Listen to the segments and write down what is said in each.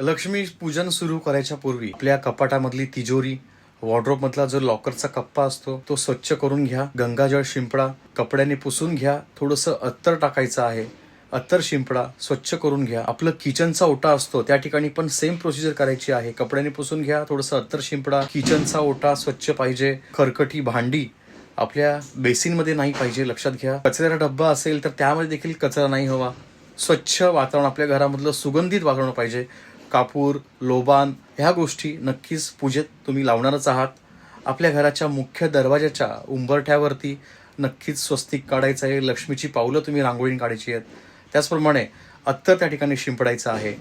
लक्ष्मी पूजन सुरू करायच्या पूर्वी आपल्या कपाटामधली तिजोरी वॉर्ड्रोप मधला जो लॉकरचा कप्पा असतो तो स्वच्छ करून घ्या. गंगाजळ शिंपडा कपड्याने पुसून घ्या. थोडस अत्तर टाकायचं आहे. अत्तर शिंपडा स्वच्छ करून घ्या. आपलं किचनचा ओटा असतो त्या ठिकाणी पण सेम प्रोसिजर करायची आहे. कपड्याने पुसून घ्या. थोडस अत्तर शिंपडा किचनचा ओटा स्वच्छ पाहिजे. खरकटी भांडी आपल्या बेसिनमध्ये नाही पाहिजे लक्षात घ्या. कचऱ्याचा डब्बा असेल तर त्यामध्ये देखील कचरा नाही हवा. स्वच्छ वातावरण आपल्या घरामधलं सुगंधित वातावरण पाहिजे. कापूर लोबान ह्या गोष्टी नक्कीच पूजेत तुम्ही लावणारच आहात. आपल्या घराच्या मुख्य दरवाजाच्या उंबरठ्यावरती नक्कीच स्वस्तिक काढायचं आहे. लक्ष्मीची पावलं तुम्ही रांगोळीन काढायची आहेत. त्याचप्रमाणे अत्तर त्या ठिकाणी शिंपडायचं आहे.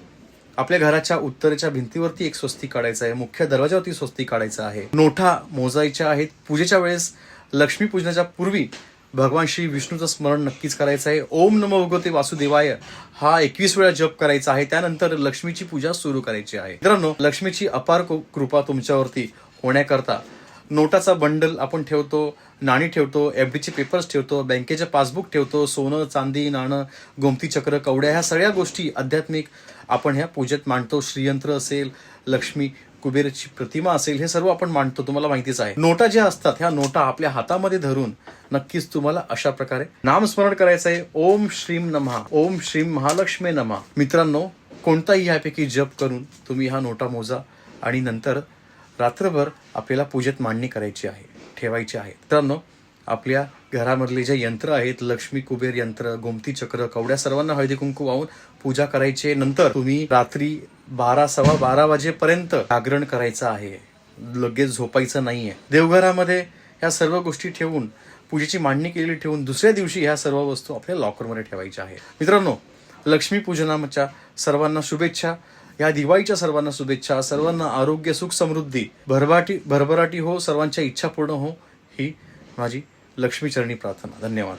आपल्या घराच्या उत्तरेच्या भिंतीवरती एक स्वस्तिक काढायचं आहे. मुख्य दरवाजावरती स्वस्तिक काढायचं आहे. नोठा मोजायच्या आहेत. पूजेच्या वेळेस लक्ष्मीपूजनाच्या पूर्वी भगवान श्री विष्णूचं स्मरण नक्कीच करायचं आहे. ओम नमो भगवते वासुदेवाय. हा एकवीस वेळा जप करायचा आहे. त्यानंतर लक्ष्मीची पूजा सुरू करायची आहे. मित्रांनो लक्ष्मीची अपार कृ- कृपा तुमच्यावरती होण्याकरता नोटाचा बंडल आपण ठेवतो नाणी ठेवतो एफ डीचे पेपर्स ठेवतो बँकेचे पासबुक ठेवतो सोनं चांदी नाणं गोमती चक्र कवड्या ह्या सगळ्या गोष्टी आध्यात्मिक आपण ह्या पूजेत मांडतो. श्रीयंत्र असेल लक्ष्मी कुबेरची प्रतिमा असेल हे सर्व आपण मांडतो तुम्हाला माहितीच आहे. नोटा ज्या असतात ह्या नोटा आपल्या हातामध्ये धरून नक्कीच तुम्हाला अशा प्रकारे नामस्मरण करायचं आहे ओम श्रीम नमः. ओम श्रीम महालक्ष्मी नमहा मित्रांनो कोणताही यापैकी जप करून तुम्ही हा नोटा मोजा आणि नंतर रात्रभर आपल्याला पूजेत मांडणी करायची आहे ठेवायची आहे. मित्रांनो आपल्या घरामधले जे यंत्र आहेत लक्ष्मी कुबेर यंत्र गोमती चक्र कवड्या सर्वांना हळदी कुंकू वाहून पूजा करायची. नंतर तुम्ही रात्री बारा सव्वा बारा वाजेपर्यंत जागरण करायचं आहे. लगेच झोपायचं नाहीये. देवघरामध्ये ह्या सर्व गोष्टी ठेवून पूजेची मांडणी केलेली ठेवून दुसऱ्या दिवशी ह्या सर्व वस्तू आपल्या लॉकरमध्ये ठेवायच्या आहेत. मित्रांनो लक्ष्मी पूजनाच्या सर्वांना शुभेच्छा. या दिवाळीच्या सर्वांना शुभेच्छा. सर्वांना आरोग्य सुख समृद्धी भरभाटी भरभराटी हो सर्वांच्या इच्छा पूर्ण हो ही माझी लक्ष्मीचरणी प्रार्थना. धन्यवाद.